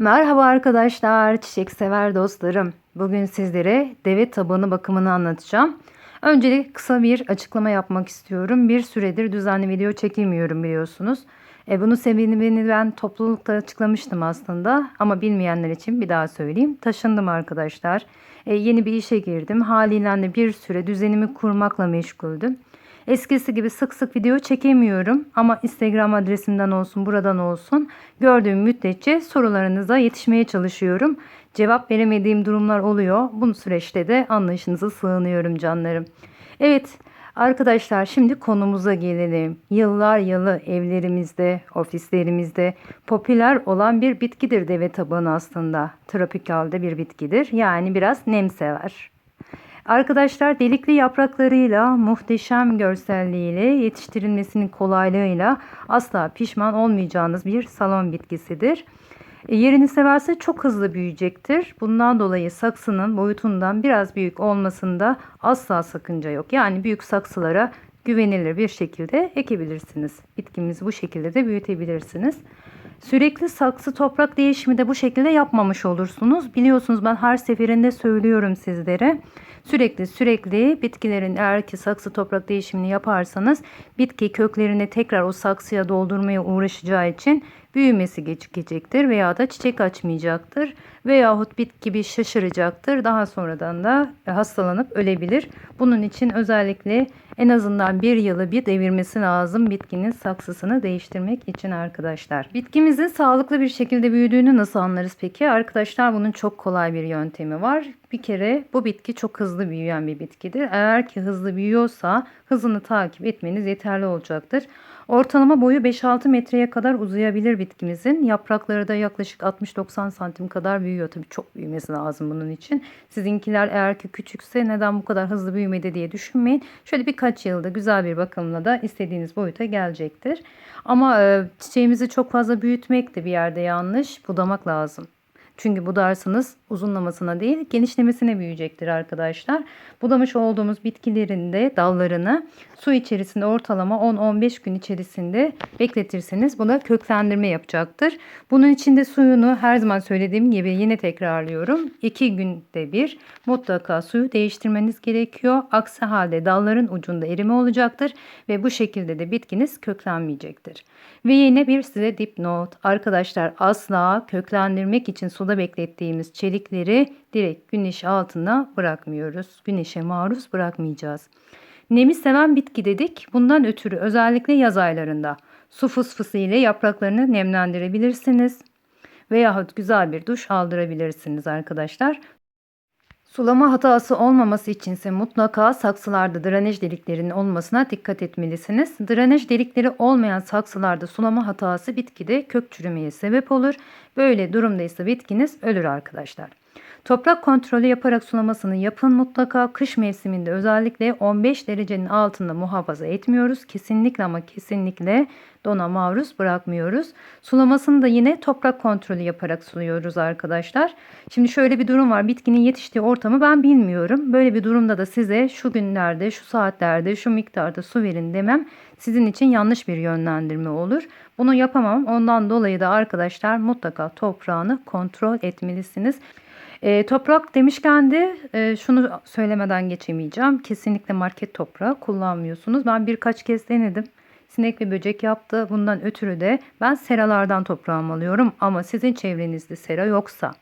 Merhaba arkadaşlar, çiçek sever dostlarım. Bugün sizlere deve tabanı bakımını anlatacağım. Öncelikle kısa bir açıklama yapmak istiyorum. Bir süredir düzenli video çekemiyorum biliyorsunuz. E, bunu sebebini ben toplulukta açıklamıştım aslında. Ama bilmeyenler için bir daha söyleyeyim. Taşındım arkadaşlar. E, yeni bir işe girdim. Haliyle de bir süre düzenimi kurmakla meşguldüm. Eskisi gibi sık sık video çekemiyorum ama Instagram adresimden olsun buradan olsun gördüğüm müddetçe sorularınıza yetişmeye çalışıyorum. Cevap veremediğim durumlar oluyor. Bu süreçte de anlayışınızı sığınıyorum canlarım. Evet arkadaşlar şimdi konumuza gelelim. Yıllar yılı evlerimizde, ofislerimizde popüler olan bir bitkidir deve tabanı aslında. Tropikalde bir bitkidir. Yani biraz nem sever. Arkadaşlar delikli yapraklarıyla, muhteşem görselliğiyle, yetiştirilmesinin kolaylığıyla asla pişman olmayacağınız bir salon bitkisidir. E, yerini severse çok hızlı büyüyecektir. Bundan dolayı saksının boyutundan biraz büyük olmasında asla sakınca yok. Yani büyük saksılara güvenilir bir şekilde ekebilirsiniz. Bitkimizi bu şekilde de büyütebilirsiniz. Sürekli saksı toprak değişimi de bu şekilde yapmamış olursunuz. Biliyorsunuz ben her seferinde söylüyorum sizlere. Sürekli sürekli bitkilerin eğer ki saksı toprak değişimini yaparsanız bitki köklerini tekrar o saksıya doldurmaya uğraşacağı için büyümesi gecikecektir veya da çiçek açmayacaktır veyahut bitki bir şaşıracaktır. Daha sonradan da hastalanıp ölebilir. Bunun için özellikle en azından bir yılı bir devirmesi lazım bitkinin saksısını değiştirmek için arkadaşlar. Bitkimizin sağlıklı bir şekilde büyüdüğünü nasıl anlarız peki? Arkadaşlar bunun çok kolay bir yöntemi var. Bir kere bu bitki çok hızlı büyüyen bir bitkidir. Eğer ki hızlı büyüyorsa hızını takip etmeniz yeterli olacaktır. Ortalama boyu 5-6 metreye kadar uzayabilir bitkimizin. Yaprakları da yaklaşık 60-90 santim kadar büyüyor. Tabii çok büyümesi lazım bunun için. Sizinkiler eğer ki küçükse neden bu kadar hızlı büyümedi diye düşünmeyin. Şöyle birkaç yılda güzel bir bakımla da istediğiniz boyuta gelecektir. Ama e, çiçeğimizi çok fazla büyütmek de bir yerde yanlış. Budamak lazım. Çünkü budarsanız uzunlamasına değil genişlemesine büyüyecektir arkadaşlar. Budamış olduğumuz bitkilerin de dallarını su içerisinde ortalama 10-15 gün içerisinde bekletirseniz bu da köklendirme yapacaktır. Bunun için de suyunu her zaman söylediğim gibi yine tekrarlıyorum. 2 günde bir mutlaka suyu değiştirmeniz gerekiyor. Aksi halde dalların ucunda erime olacaktır ve bu şekilde de bitkiniz köklenmeyecektir. Ve yine bir size dipnot. Arkadaşlar asla köklendirmek için suda beklettiğimiz çelikleri direkt güneş altına bırakmıyoruz. Güneşe maruz bırakmayacağız. Nemi seven bitki dedik. Bundan ötürü özellikle yaz aylarında su fısfısı ile yapraklarını nemlendirebilirsiniz. Veyahut güzel bir duş aldırabilirsiniz arkadaşlar. Sulama hatası olmaması içinse mutlaka saksılarda drenaj deliklerinin olmasına dikkat etmelisiniz. Drenaj delikleri olmayan saksılarda sulama hatası bitkide kök çürümeye sebep olur. Böyle durumda ise bitkiniz ölür arkadaşlar. Toprak kontrolü yaparak sulamasını yapın mutlaka. Kış mevsiminde özellikle 15 derecenin altında muhafaza etmiyoruz. Kesinlikle ama kesinlikle dona maruz bırakmıyoruz. Sulamasını da yine toprak kontrolü yaparak suluyoruz arkadaşlar. Şimdi şöyle bir durum var. Bitkinin yetiştiği ortamı ben bilmiyorum. Böyle bir durumda da size şu günlerde, şu saatlerde, şu miktarda su verin demem sizin için yanlış bir yönlendirme olur. Bunu yapamam. Ondan dolayı da arkadaşlar mutlaka toprağını kontrol etmelisiniz. E, toprak demişken de e, şunu söylemeden geçemeyeceğim. Kesinlikle market toprağı kullanmıyorsunuz. Ben birkaç kez denedim. Sinek ve böcek yaptı. Bundan ötürü de ben seralardan toprağımı alıyorum. Ama sizin çevrenizde sera yoksa.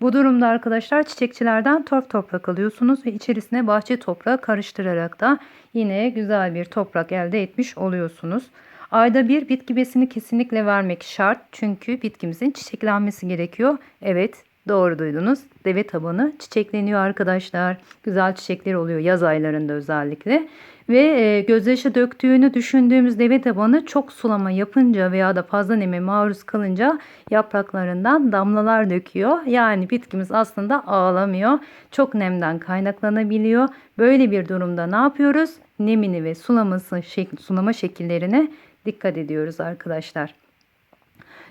Bu durumda arkadaşlar çiçekçilerden torf toprak alıyorsunuz ve içerisine bahçe toprağı karıştırarak da yine güzel bir toprak elde etmiş oluyorsunuz. Ayda bir bitki besini kesinlikle vermek şart. Çünkü bitkimizin çiçeklenmesi gerekiyor. Evet Doğru duydunuz. Deve tabanı çiçekleniyor arkadaşlar. Güzel çiçekler oluyor yaz aylarında özellikle. Ve e, gözyaşı döktüğünü düşündüğümüz deve tabanı çok sulama yapınca veya da fazla neme maruz kalınca yapraklarından damlalar döküyor. Yani bitkimiz aslında ağlamıyor. Çok nemden kaynaklanabiliyor. Böyle bir durumda ne yapıyoruz? Nemini ve sulaması, sulama şekillerine dikkat ediyoruz arkadaşlar.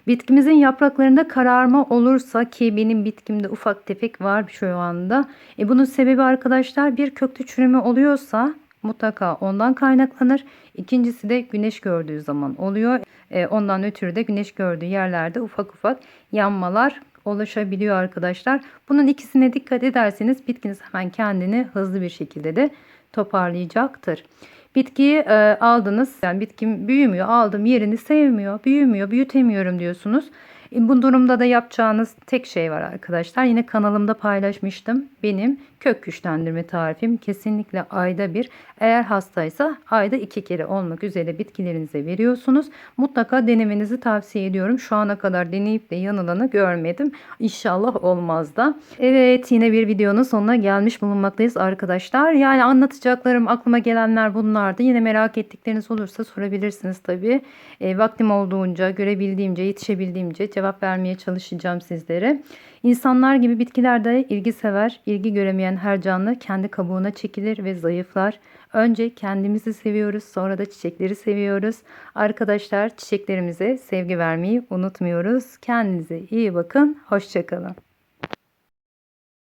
Bitkimizin yapraklarında kararma olursa ki benim bitkimde ufak tefek var şu anda. E bunun sebebi arkadaşlar bir köklü çürüme oluyorsa mutlaka ondan kaynaklanır. İkincisi de güneş gördüğü zaman oluyor. E, ondan ötürü de güneş gördüğü yerlerde ufak ufak yanmalar oluşabiliyor arkadaşlar. Bunun ikisine dikkat ederseniz bitkiniz hemen kendini hızlı bir şekilde de toparlayacaktır. Bitkiyi e, aldınız. Yani bitkim büyümüyor. Aldım yerini sevmiyor. Büyümüyor. Büyütemiyorum diyorsunuz. E, Bu durumda da yapacağınız tek şey var arkadaşlar. Yine kanalımda paylaşmıştım. Benim kök güçlendirme tarifim kesinlikle ayda bir. Eğer hastaysa ayda iki kere olmak üzere bitkilerinize veriyorsunuz. Mutlaka denemenizi tavsiye ediyorum. Şu ana kadar deneyip de yanılanı görmedim. İnşallah olmaz da. Evet yine bir videonun sonuna gelmiş bulunmaktayız arkadaşlar. Yani anlatacaklarım aklıma gelenler bunlardı. Yine merak ettikleriniz olursa sorabilirsiniz tabii. E, vaktim olduğunca, görebildiğimce, yetişebildiğimce cevap vermeye çalışacağım sizlere. İnsanlar gibi bitkiler de ilgi sever, ilgi göremeyen her canlı kendi kabuğuna çekilir ve zayıflar. Önce kendimizi seviyoruz, sonra da çiçekleri seviyoruz. Arkadaşlar çiçeklerimize sevgi vermeyi unutmuyoruz. Kendinize iyi bakın, hoşçakalın.